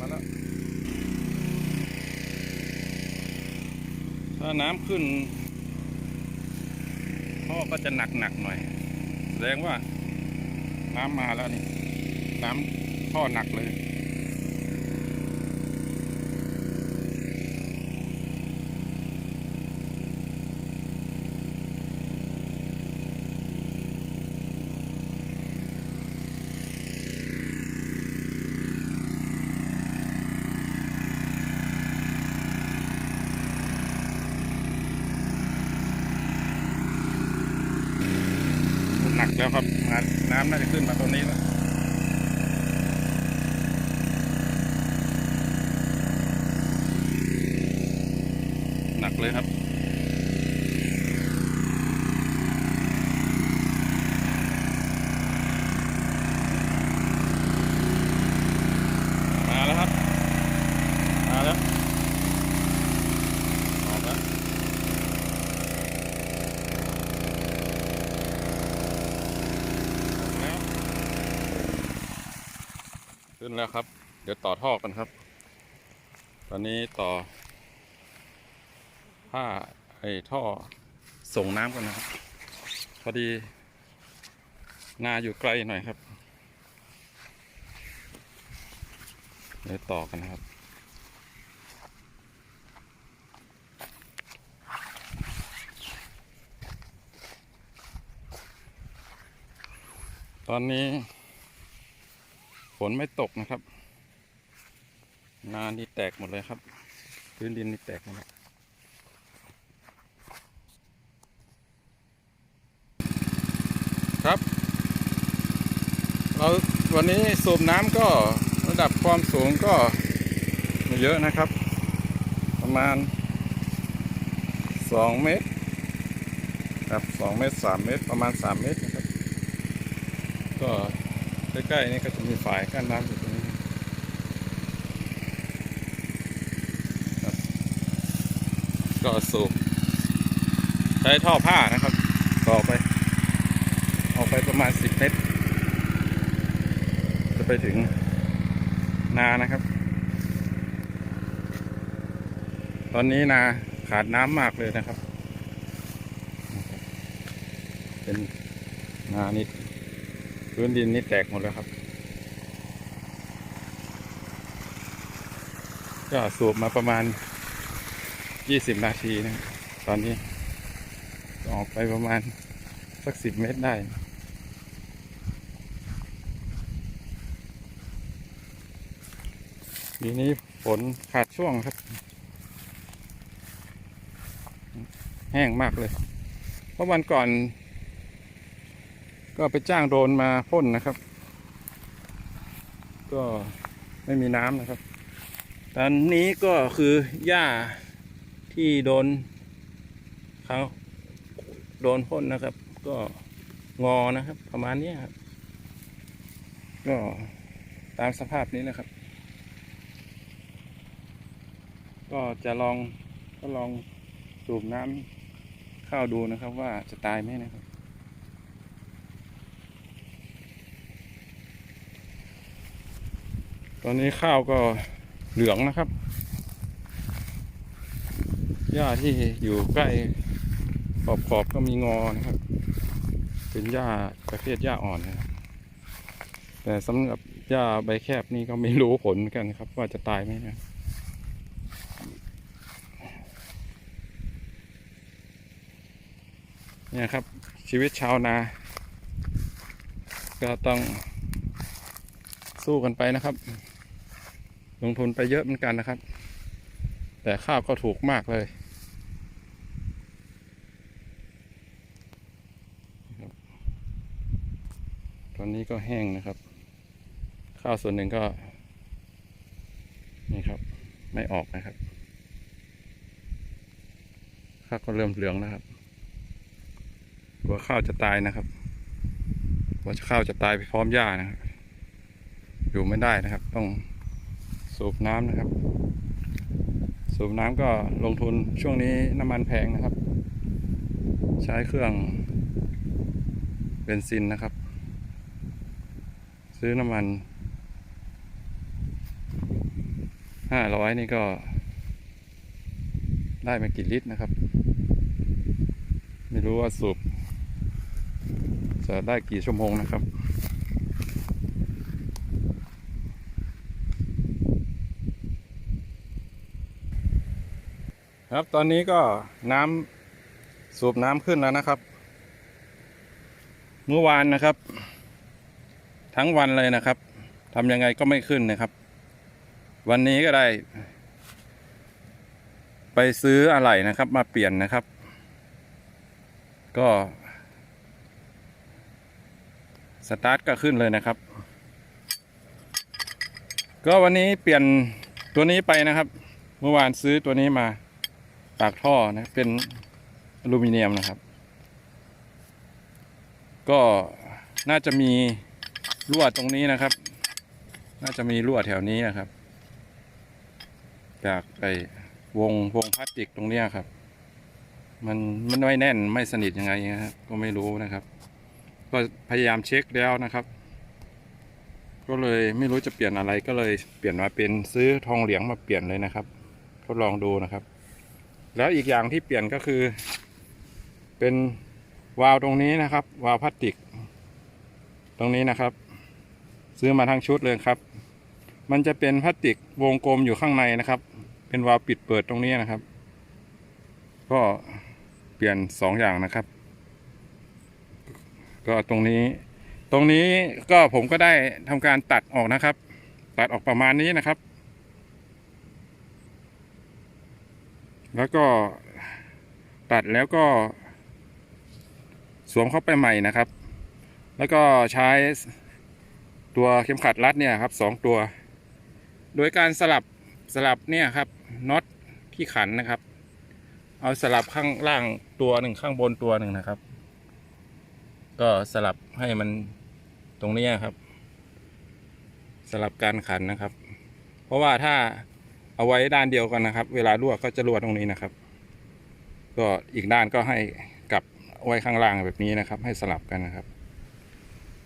มาแล้ว ถ้าน้ำขึ้นท่อก็จะหนักหนักหน่อย แสดงว่า น้ำมาแล้วนี่ น้ำท่อหนักเลย แล้วครับน้ำน่าจะขึ้นมาตรงนี้แล้วหนักเลยครับ มาแล้วครับ มาแล้วออกแล้ว แล้ว ขึ้นแล้วครับ เดี๋ยวต่อท่อกันครับ ตอนนี้ต่อผ้าไอ้ท่อส่งน้ำกันนะครับ พอดีนาอยู่ไกลหน่อยครับเดี๋ยวต่อกันนะครับตอนนี้ ฝนไม่ตกนะครับ นานี่แตกหมดเลยครับ พื้นดินนี่แตกหมดแล้วครับ เราวันนี้สูบน้ำก็ระดับความสูงก็ไม่เยอะนะครับ ประมาณสองเมตรครับสองเมตรสามเมตร ประมาณสามเมตรนะครับ ก็ ใกล้ๆนี่ก็จะมีฝายกั้นน้ำอยู่ตรงนี้ครับก็สูบใช้ท่อผ้านะครับ ต่อไป ออกไปประมาณ10เมตร จะไปถึงนานะครับ ตอนนี้นาขาดน้ำมากเลยนะครับ เป็นนานิด พื้นดินนี่แตกหมดแล้วครับก็สูบมาประมาณ20นาทีนะตอนนี้ ออกไปประมาณสักสิบเมตรได้ ทีนี้ฝนขาดช่วงครับ แห้งมากเลย เพราะวันก่อน ก็ไปจ้างโดรนมาพ่นนะครับ ก็ไม่มีน้ำนะครับ ตอนนี้ก็คือหญ้าที่โดนเขาโดนพ่นนะครับ ก็งอนะครับ ประมาณนี้ครับ ก็ตามสภาพนี้แหละครับ ก็จะลองก็ลองสูบน้ำเข้าดูนะครับว่าจะตายไหมนะครับ ตอนนี้ข้าวก็เหลืองนะครับ หญ้าที่อยู่ใกล้ขอบขอบๆก็มีงอนะครับ เป็นหญ้าประเภทหญ้าอ่อนนะครับแต่สำหรับหญ้าใบแคบนี่ก็ไม่รู้ผลกันครับ ว่าจะตายไหมนะเนี่ยครับ ชีวิตชาวนา ก็ต้องสู้กันไปนะครับ ลงทุนไปเยอะเหมือนกันนะครับ แต่ข้าวก็ถูกมากเลย ตอนนี้ก็แห้งนะครับ ข้าวส่วนหนึ่งก็ นี่ครับ ไม่ออกนะครับ ข้าวก็เริ่มเหลืองแล้วครับกลัวข้าวจะตายนะครับกลัวข้าวจะตายไปพร้อมหญ้านะครับ อยู่ไม่ได้นะครับ ต้อง สูบน้ำนะครับ สูบน้ำก็ลงทุนช่วงนี้น้ำมันแพงนะครับ ใช้เครื่องเบนซินนะครับ ซื้อน้ำมันห้าร้อยนี่ก็ ได้มากี่ลิตรนะครับ ไม่รู้ว่าสูบจะได้กี่ชั่วโมงนะครับ ครับตอนนี้ก็น้ำสูบน้ำขึ้นแล้วนะครับ เมื่อวานนะครับ ทั้งวันเลยนะครับทำยังไงก็ไม่ขึ้นนะครับ วันนี้ก็ได้ ไปซื้ออะไหล่นะครับ มาเปลี่ยนนะครับ ก็ สตาร์ทก็ขึ้นเลยนะครับ ก็วันนี้เปลี่ยนตัวนี้ไปนะครับ เมื่อวานซื้อตัวนี้มา ปากท่อนะเป็นอลูมิเนียมนะครับ ก็น่าจะมีรั่วตรงนี้นะครับ น่าจะมีรั่วแถวนี้นะครับ จากไอ้วงวงพลาสติกตรงเนี้ยครับ มันมันไม่แน่นไม่สนิทยังไงนะครับก็ไม่รู้นะครับ ก็พยายามเช็คแล้วนะครับ ก็เลยไม่รู้จะเปลี่ยนอะไรก็เลยเปลี่ยนมาเป็นซื้อทองเหลืองมาเปลี่ยนเลยนะครับ ทดลองดูนะครับ แล้วอีกอย่างที่เปลี่ยนก็คือ เป็นวาล์วตรงนี้นะครับ วาล์วพลาสติก ตรงนี้นะครับ ซื้อมาทั้งชุดเลยครับ มันจะเป็นพลาสติกวงกลมอยู่ข้างในนะครับ เป็นวาล์วปิดเปิดตรงนี้นะครับ ก็เปลี่ยนสองอย่างนะครับ ก็ตรงนี้ ตรงนี้ก็ผมก็ได้ทำการตัดออกนะครับ ตัดออกประมาณนี้นะครับ แล้วก็ตัดแล้วก็ สวมเข้าไปใหม่นะครับ แล้วก็ใช้ตัวเข็มขัดรัดเนี่ยครับสองตัว โดยการสลับสลับเนี่ยครับน็อตที่ขันนะครับ เอาสลับข้างล่างตัวหนึ่งข้างบนตัวหนึ่งนะครับ ก็สลับให้มันตรงนี้ครับ สลับการขันนะครับ เพราะว่าถ้า เอาไว้ด้านเดียวกันนะครับ เวลารั่วก็จะรั่วตรงนี้นะครับ ก็อีกด้านก็ให้กลับไว้ข้างล่างแบบนี้นะครับ ให้สลับกันนะครับ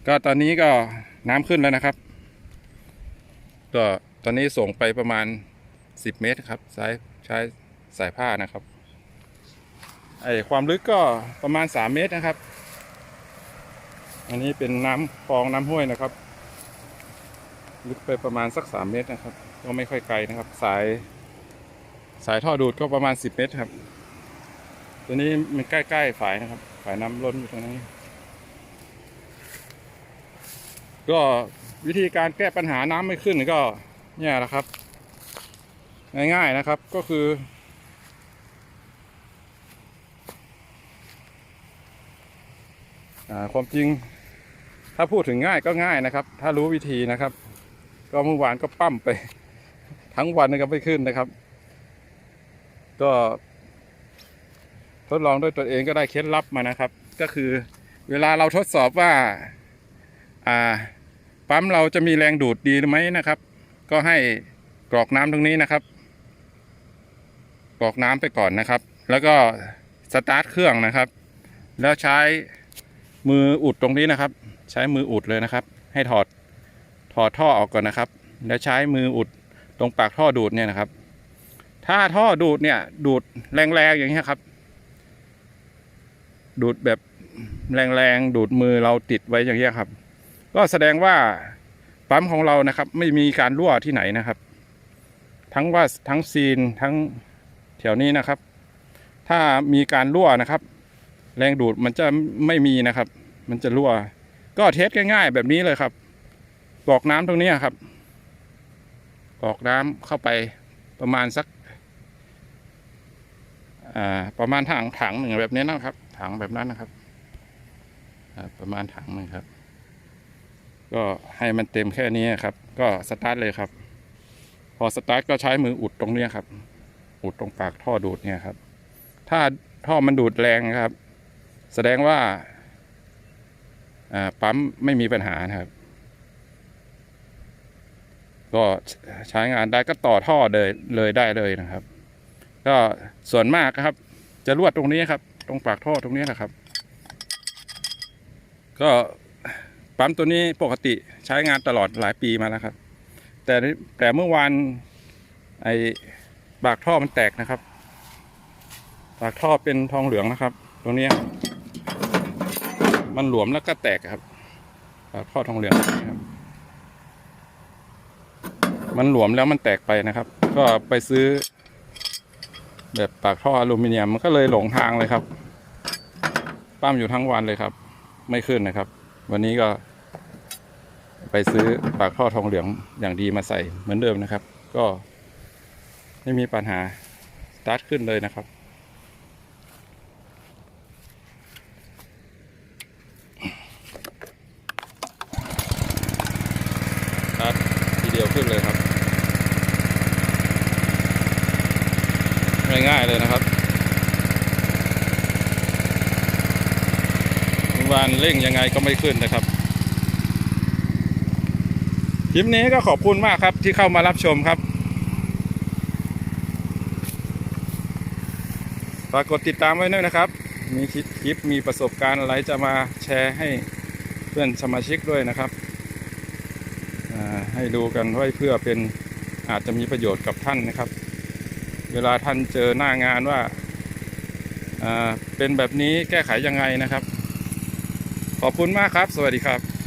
ก็ตอนนี้ก็น้ำขึ้นแล้วนะครับ ก็ตอนนี้ส่งไปประมาณ 10 เมตรครับสายใช้สายผ้านะครับไอความลึกก็ประมาณ 3 เมตรนะครับ อันนี้เป็นน้ำคลองน้ำห้วยนะครับ ลึกไปประมาณสัก 3 เมตรนะครับ ก็ไม่ค่อยไกลนะครับ สาย สายท่อดูดก็ประมาณ 10 เมตรครับ ตัวนี้มันใกล้ๆฝายนะครับ ฝายน้ำล้นอยู่ตรงนี้ ก็วิธีการแก้ปัญหาน้ำไม่ขึ้นก็ เนี่ยแหละครับ ง่ายๆนะครับก็คือ ความจริงถ้าพูดถึงง่ายก็ง่ายนะครับ ถ้ารู้วิธีนะครับ ก็เมื่อวานก็ปั้มไป ทั้งวันก็ไม่ขึ้นนะครับ ก็ทดลองด้วยตัวเองก็ได้เคล็ดลับมานะครับ ก็คือเวลาเราทดสอบว่าอ่าปั๊มเราจะมีแรงดูดดีไหมนะครับ ก็ให้กรอกน้ำตรงนี้นะครับ กรอกน้ำไปก่อนนะครับ แล้วก็สตาร์ทเครื่องนะครับ แล้วใช้มืออุดตรงนี้นะครับ ใช้มืออุดเลยนะครับ ให้ถอดถอดท่อออกก่อนนะครับ แล้วใช้มืออุด ตรงปากท่อดูดเนี่ยนะครับ ถ้าท่อดูดเนี่ย ดูดแรงๆอย่างนี้ยครับ ดูดแบบแรงๆดูดมือเราติดไว้อย่างนี้ยครับ ก็แสดงว่าปั๊มของเรานะครับ ไม่มีการรั่วที่ไหนนะครับ ทั้งว่าทั้งซีนทั้งแถวนี้นะครับ ถ้ามีการรั่วนะครับ แรงดูดมันจะไม่มีนะครับ มันจะรั่ว ก็เทสง่ายๆแบบนี้เลยครับกรอกน้ำตรงนี้ครับ กรอกน้ำเข้าไปประมาณสักประมาณถังถังหนึ่งแบบนี้นะครับ ถังแบบนั้นนะครับประมาณถังหนึ่งครับ ก็ให้มันเต็มแค่นี้ครับ ก็สตาร์ทเลยครับ พอสตาร์ทก็ใช้มืออุดตรงเนี้ยครับ อุดตรงปากท่อดูดเนี่ยครับ ถ้าท่อมันดูดแรงครับ แสดงว่าอ่าปั๊มไม่มีปัญหานะครับ ก็ใช้งานได้ก็ต่อท่อเลยเลยได้เลยนะครับ ก็ส่วนมากครับ จะรวดตรงนี้ครับ ตรงปากท่อตรงนี้นะครับ ก็ปั๊มตัวนี้ปกติใช้งานตลอดหลายปีมาแล้วครับ แต่แต่เมื่อวานไอ้ปากท่อมันแตกนะครับ ปากท่อเป็นทองเหลืองนะครับ ตรงนี้ มันหลวมแล้วก็แตกครับปากท่อทองเหลืองครับ มันหลวมแล้วมันแตกไปนะครับ ก็ไปซื้อ แบบปากท่ออลูมิเนียมมันก็เลยหลงทางเลยครับ ปั้มอยู่ทั้งวันเลยครับ ไม่ขึ้นนะครับ วันนี้ก็ ไปซื้อปากท่อทองเหลืองอย่างดีมาใส่เหมือนเดิมนะครับ ก็ไม่มีปัญหาสตาร์ทขึ้นเลยนะครับ สตาร์ททีเดียวขึ้นเลยครับ ง่ายๆเลยนะครับวานเร่งยังไงก็ไม่ขึ้นนะครับคลิปนี้ก็ขอบคุณมากครับที่เข้ามารับชมครับฝากกดติดตามไว้ด้วยนะครับ มีคลิปมีประสบการณ์อะไรจะมาแชร์ให้เพื่อนสมาชิกด้วยนะครับให้ดูกันไว้เพื่อเป็นอาจจะมีประโยชน์กับท่านนะครับ เวลาท่านเจอหน้างานว่าเป็นแบบนี้แก้ไขยังไงนะครับ ขอบคุณมากครับ สวัสดีครับ